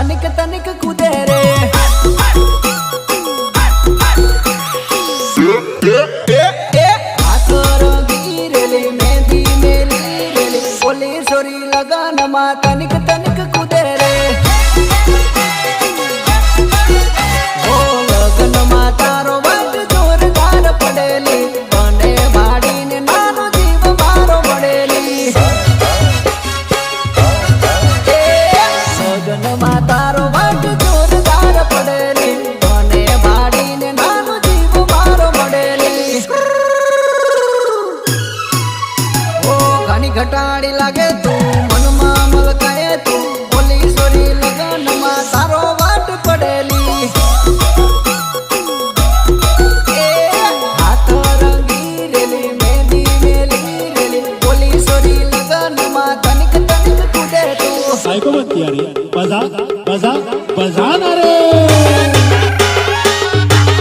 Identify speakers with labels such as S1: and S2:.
S1: તનિક તનિક કૂદે રે તનિક લગનમાં તારો વાટ જોરદાર પડેલી. મને ભાડીને નાનો જીવ મારો ઘટાડી લાગે તું.
S2: साइको मत किया बजा बजा बजा ना रे।